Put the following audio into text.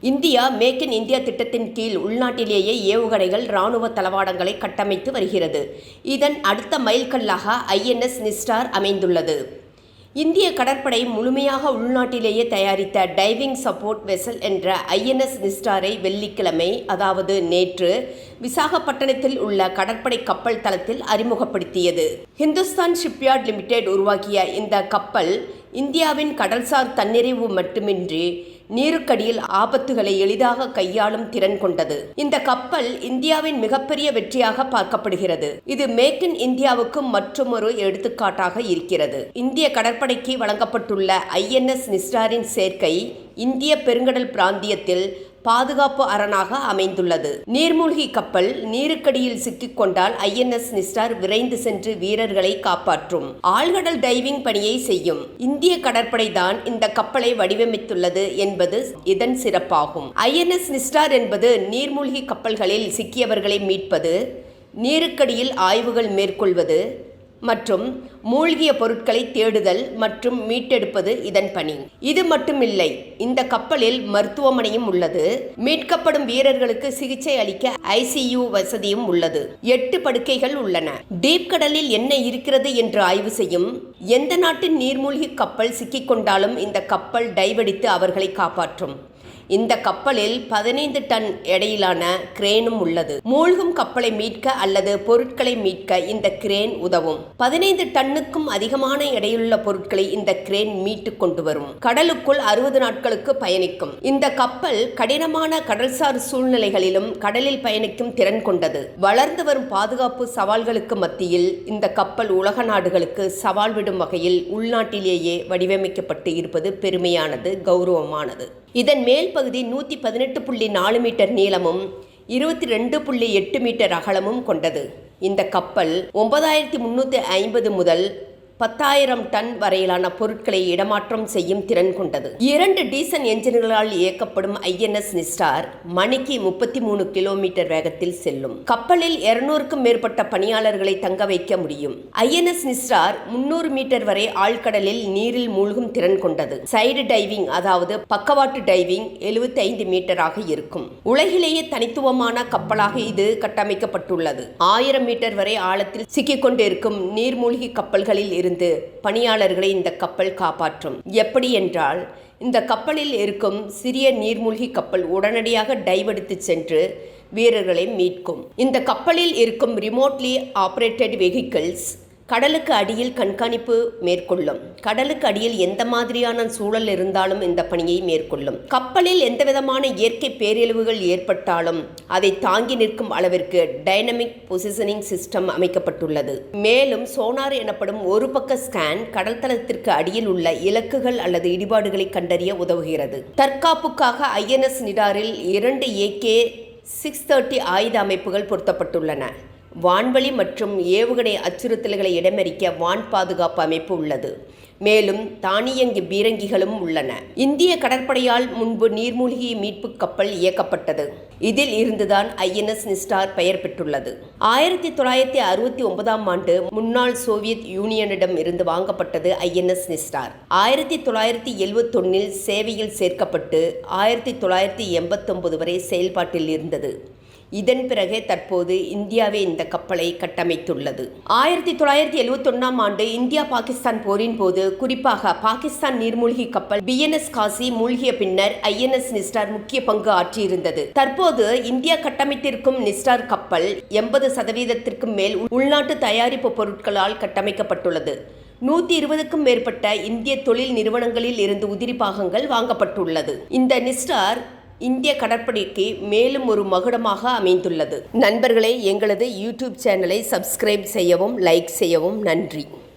India make in India திட்டத்தின் கீழ் உள்நாட்டிலேயே ஏவுகணைகள் இராணுவ தளவாடங்களை கட்டமைத்து வருகிறது. இதன் அடுத்த மைல்கல்லாக ஐஎன்எஸ் நிஸ்டார் அமைந்துள்ளது. இந்திய கடற்படை முழுமையாக உள்நாட்டிலேயே தயாரித்த டைவிங் சப்போர்ட் வெசல் என்ற ஐஎன்எஸ் நிஸ்டாரை வெள்ளிக்கிழமை அதாவது நேற்று விசாகப்பட்டினத்தில் உள்ள கடற்படை கப்பல் தளத்தில் அறிமுகப்படுத்தியது. ஹிந்துஸ்தான் ஷிப்யார்ட் லிமிடெட் உருவாக்கிய இந்த கப்பல் இந்தியாவின் கடல்சார் தன்னிறைவு மட்டுமின்றி நீருக்கடியில் ஆபத்துகளை எளிதாக கையாளும் திறன் கொண்டது. இந்த கப்பல் இந்தியாவின் மிகப்பெரிய வெற்றியாக பார்க்கப்படுகிறது. இது மேக் இன் இந்தியாவுக்கும் மற்றொரு எடுத்துக்காட்டாக இருக்கிறது. இந்திய கடற்படைக்கு வழங்கப்பட்டுள்ள ஐஎன்எஸ் நிஸ்டாரின் சேர்க்கை இந்திய பெருங்கடல் பிராந்தியத்தில் பாதுகாப்பு அரணாக அமைந்துள்ளது. நீர்மூழ்கி கப்பல் நீருக்கடியில் சிக்கிக்கொண்டால் ஐஎன்எஸ் நிஸ்டார் விரைந்து சென்று வீரர்களை காப்பாற்றும். ஆழ்கடல் டைவிங் பணியை செய்யும். இந்திய கடற்படை தான் இந்த கப்பலை வடிவமைத்துள்ளது என்பது இதன் சிறப்பாகும். ஐஎன்எஸ் நிஸ்டார் என்பது நீர்மூழ்கி கப்பல்களில் சிக்கியவர்களை மீட்பது நீருக்கடியில் ஆய்வுகள் மேற்கொள்வது மற்றும் மூழ்கிய பொருட்களை தேடுதல் மற்றும் மீட்டெடுப்பது இதன் பணி. இது மட்டுமில்லை இந்த கப்பலில் மருத்துவமனையும் உள்ளது. மீட்கப்படும் வீரர்களுக்கு சிகிச்சை அளிக்க ஐசியு வசதியும் உள்ளது. எட்டு படுக்கைகள் உள்ளன. டீப் கடலில் என்ன இருக்கிறது என்று ஆய்வு செய்யும். எந்த நாட்டின் நீர்மூழ்கி கப்பல் சிக்கிக்கொண்டாலும் இந்த கப்பல் டைவடித்து அவர்களை காப்பாற்றும். இந்த கப்பலில் பதினைந்து டன் எடையிலான கிரேனும் உள்ளது. மூழ்கும் கப்பலை மீட்க அல்லது பொருட்களை மீட்க இந்த கிரேன் உதவும். பதினைந்து டன்னுக்கும் அதிகமான எடையுள்ள பொருட்களை இந்த கிரேன் மீட்டு கொண்டு வரும். கடலுக்குள் அறுபது நாட்களுக்கு பயணிக்கும். இந்த கப்பல் கடினமான கடல்சார் சூழ்நிலைகளிலும் கடலில் பயணிக்கும் திறன் கொண்டது. வளர்ந்து வரும் பாதுகாப்பு சவால்களுக்கு மத்தியில் இந்த கப்பல் உலக நாடுகளுக்கு சவால் விடும் வகையில் உள்நாட்டிலேயே வடிவமைக்கப்பட்டு இருப்பது பெருமையானது கௌரவமானது. இதன் மேல் பகுதி நூற்றி பதினெட்டு புள்ளி நாலு மீட்டர் நீளமும் இருபத்தி ரெண்டு புள்ளி எட்டு மீட்டர் அகலமும் கொண்டது. இந்த கப்பல் ஒன்பதாயிரத்தி முந்நூற்றி ஐம்பது முதல் பத்தாயிரம் டன் வரையிலான பொருட்களை இடமாற்றம் செய்யும் திறன் கொண்டது. இரண்டு டீசல் என்ஜின்களால் இயக்கப்படும் ஐஎன்எஸ் நிஸ்டார் மணிக்கு முப்பத்தி மூணு கிலோமீட்டர் வேகத்தில் செல்லும். கப்பலில் இருநூறுக்கும் மேற்பட்ட பணியாளர்களை தங்க வைக்க முடியும். ஐஎன்எஸ் நிஸ்டார் முன்னூறு மீட்டர் வரை ஆழ்கடலில் நீரில் மூழ்கும் திறன் கொண்டது. சைடு டைவிங் அதாவது பக்கவாட்டு டைவிங் எழுபத்தி ஐந்து மீட்டராக இருக்கும். உலகிலேயே தனித்துவமான கப்பலாக இது கட்டமைக்கப்பட்டுள்ளது. ஆயிரம் மீட்டர் வரை ஆழத்தில் சிக்கிக்கொண்டிருக்கும் நீர்மூழ்கி கப்பல்களில் இருந்து இருந்து பணியாளர்களை இந்த கப்பல் காப்பாற்றும். எப்படி என்றால் இந்த கப்பலில் இருக்கும் சிறிய நீர்மூழ்கி கப்பல் உடனடியாக டைவெடுத்து சென்று வீரர்களை மீட்கும். இந்த கப்பலில் இருக்கும் ரிமோட்லி ஆப்ரேட்டட் வெஹிக்கிள்ஸ் கடலுக்கு அடியில் கண்காணிப்பு மேற்கொள்ளும். கடலுக்கு அடியில் எந்த மாதிரியான சூழல் இருந்தாலும் இந்த பணியை மேற்கொள்ளும். கப்பலில் எந்தவிதமான இயற்கை பேரழிவுகள் ஏற்பட்டாலும் அதை தாங்கி நிற்கும் அளவிற்கு டைனமிக் பொசிஷனிங் சிஸ்டம் அமைக்கப்பட்டுள்ளது. மேலும் சோனார் எனப்படும் ஒரு பக்க ஸ்கேன் கடல் தளத்திற்கு அடியில் உள்ள இலக்குகள் அல்லது இடிபாடுகளை கண்டறிய உதவுகிறது. தற்காப்புக்காக ஐஎன்எஸ் நிடாரில் இரண்டு ஏகே சிக்ஸ் தேர்ட்டி ஆயுத அமைப்புகள் பொருத்தப்பட்டுள்ளன. வான்வழி மற்றும் ஏவுகணை அச்சுறுத்தல்களை இடமறிக்க வான் பாதுகாப்பு அமைப்பு உள்ளது. மேலும் தானியங்கி பீரங்கிகளும் உள்ளன. இந்திய கடற்படையால் முன்பு நீர்மூழ்கி மீட்பு கப்பல் இயக்கப்பட்டது. இதில் இருந்துதான் ஐஎன்எஸ் நிஸ்டார் பெயர் பெற்றுள்ளது. ஆயிரத்தி தொள்ளாயிரத்தி அறுபத்தி ஒன்பதாம் ஆண்டு முன்னாள் சோவியத் யூனியனிடம் இருந்து வாங்கப்பட்டது ஐஎன்எஸ் நிஸ்டார் ஆயிரத்தி தொள்ளாயிரத்தி எழுவத்தொன்னில் சேவையில் சேர்க்கப்பட்டு ஆயிரத்தி தொள்ளாயிரத்தி எண்பத்தொன்பது வரை செயல்பாட்டில் இருந்தது. இதன் பிறகு தற்போது இந்தியாவே இந்த கப்பலை கட்டமைத்துள்ளது. ஆயிரத்தி தொள்ளாயிரத்தி எழுவத்தொன்னாம் ஆண்டு இந்தியா பாகிஸ்தான் போரின் போது குறிப்பாக பாகிஸ்தான் நீர்மூழ்கி கப்பல் பிஎன்எஸ் காசி மூழ்கிய பின்னர் ஐஎன்எஸ் நிஸ்டார் முக்கிய பங்கு ஆற்றியிருந்தது. தற்போது இந்தியா கட்டமைத்திருக்கும் நிஸ்டார் கப்பல் எண்பது சதவீதத்திற்கும் மேல் உள்நாட்டு தயாரிப்பு பொருட்களால் கட்டமைக்கப்பட்டுள்ளது. நூத்தி இருபதுக்கும் மேற்பட்ட இந்திய தொழில் நிறுவனங்களில் இருந்து உதிரி பாகங்கள் வாங்கப்பட்டுள்ளது. இந்த நிஸ்டார் இந்திய கடற்படைக்கு மேலும் ஒரு மகுடமாக அமைந்துள்ளது. நண்பர்களே எங்களது யூடியூப் சேனலை சப்ஸ்கிரைப் செய்யவும் லைக் செய்யவும் நன்றி.